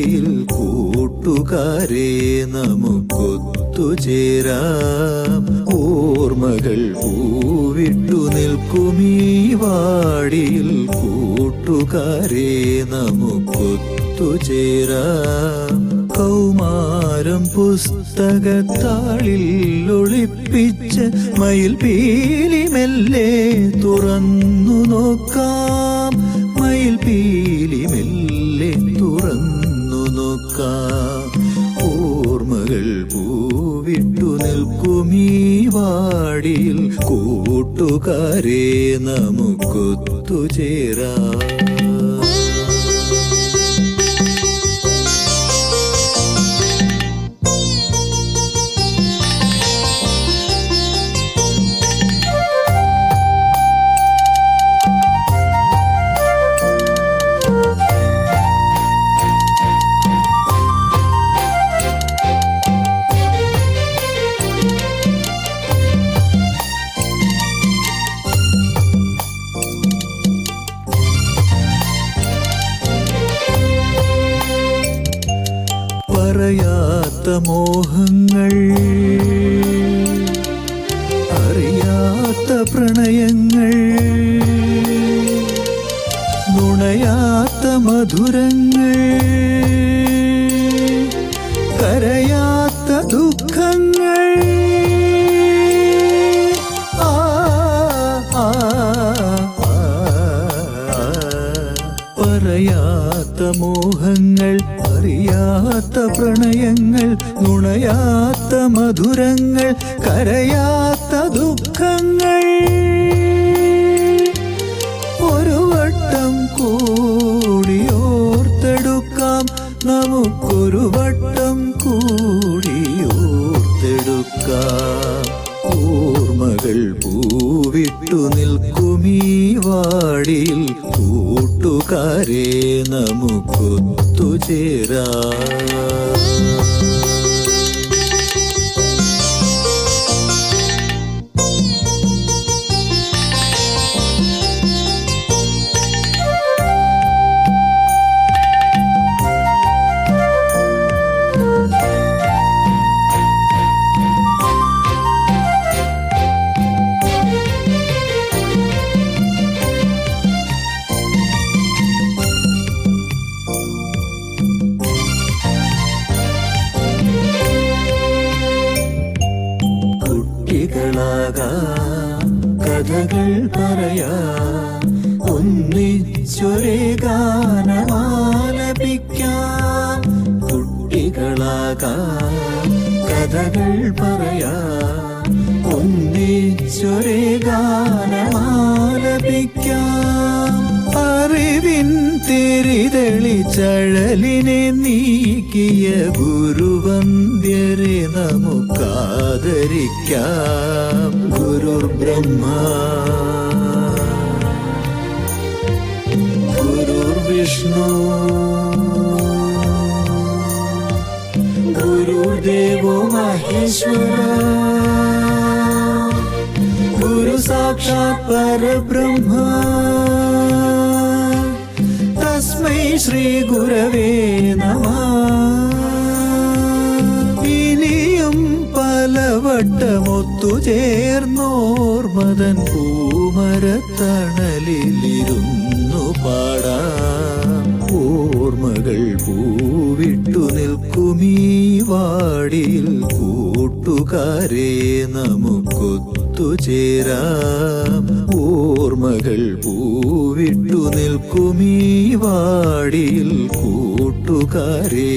കഥയിൽ കൂട്ടുകാരെ നമുക്കൊത്തുചേരാം ഓർമ്മകൾ പൂവിട്ടു നിൽക്കുമീ വാടിയിൽ കൂട്ടുകാരെ നമുക്കൊത്തുചേരാം കൗമാരം പുസ്തകത്താളിൽ ഒളിപ്പിച്ച് മയിൽ പീലിമെല്ലേ തുറന്നു നോക്കാം. മയിൽ പീലിമെല്ലേ പൂവിട്ടു നിൽക്കുമീ വാടിയിൽ കൂട്ടുകാരെ നമുക്കൊത്തുചേരാം പറയാത്ത മോഹങ്ങൾ അറിയാത്ത പ്രണയങ്ങൾ നുണയാത്ത മധുരങ്ങൾ. മോഹങ്ങൾ അറിയാത്ത പ്രണയങ്ങൾ നുണയാത്ത മധുരങ്ങൾ കരയാത്ത ദുഃഖങ്ങൾ. ഒരു വട്ടം കൂടി ഓർത്തെടുക്കാം നമുക്കൊരു വട്ടം കൂടി ഓർത്തെടുക്കാം ഓർമ്മകൾ പൂവിട്ടു നിൽക്കുമീ വാടിയിൽ കൂട്ടുകാരെ നമുക്കൊത്തുചേരാം കുട്ടികളാകാം കഥകൾ പറയാം. ഒന്നിച്ചൊരേ ഗാനമാലപിക്കാം. കുട്ടികളാകാം കഥകൾ പറയാം. ഒന്നിച്ചൊരേ ഗാനമാലപിക്കാം തിരിതെളിച്ചഴലിനെ നീക്കിയ ഗുരുവന്ദ്യരെ നമുക്കാദരിക്കാം. ഗുരുർ ബ്രഹ്മ. ഗുരുർ വിഷ്ണു. ഗുരുദേവോ മഹേശ്വര. ഗുരു സാക്ഷാത് പരബ്രഹ്മ. ശ്രീ ഗുരവേ നമ. പലവട്ടമൊത്തു ചേർന്നോർമതൻ പൂമരത്തണലിലിരുന്നു പാടാം. ഓർമ്മകൾ പൂവിട്ടു നിൽക്കുമീ വാടിയിൽ കൂട്ടുകാരെ നമുക്കൊത്തുചേരാം. ഓർമ്മകൾ പൂവിട്ടു നിൽക്കുമീ വാടിയിൽ കൂട്ടുകാരെ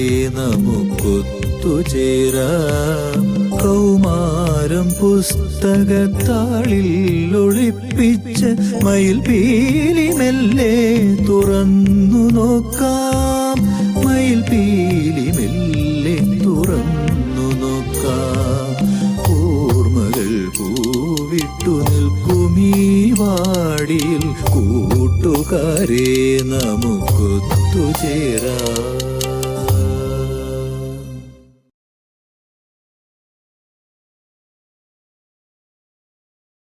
നമുക്കൊത്തുചേരാം കൗമാരം പുസ്തകത്താളിൽ ഒളിപ്പിച്ച് മയിൽ പീലി മെല്ലെ തുറന്നു നോക്കാം. മയിൽ പീലി മെല്ലെ തുറന്നു നോക്കാം. ഓർമ്മകൾ പൂവിട്ടു നിൽക്കുമീ വാടിയിൽ. കൂട്ടുകാരെ നമുക്കൊത്തുചേരാം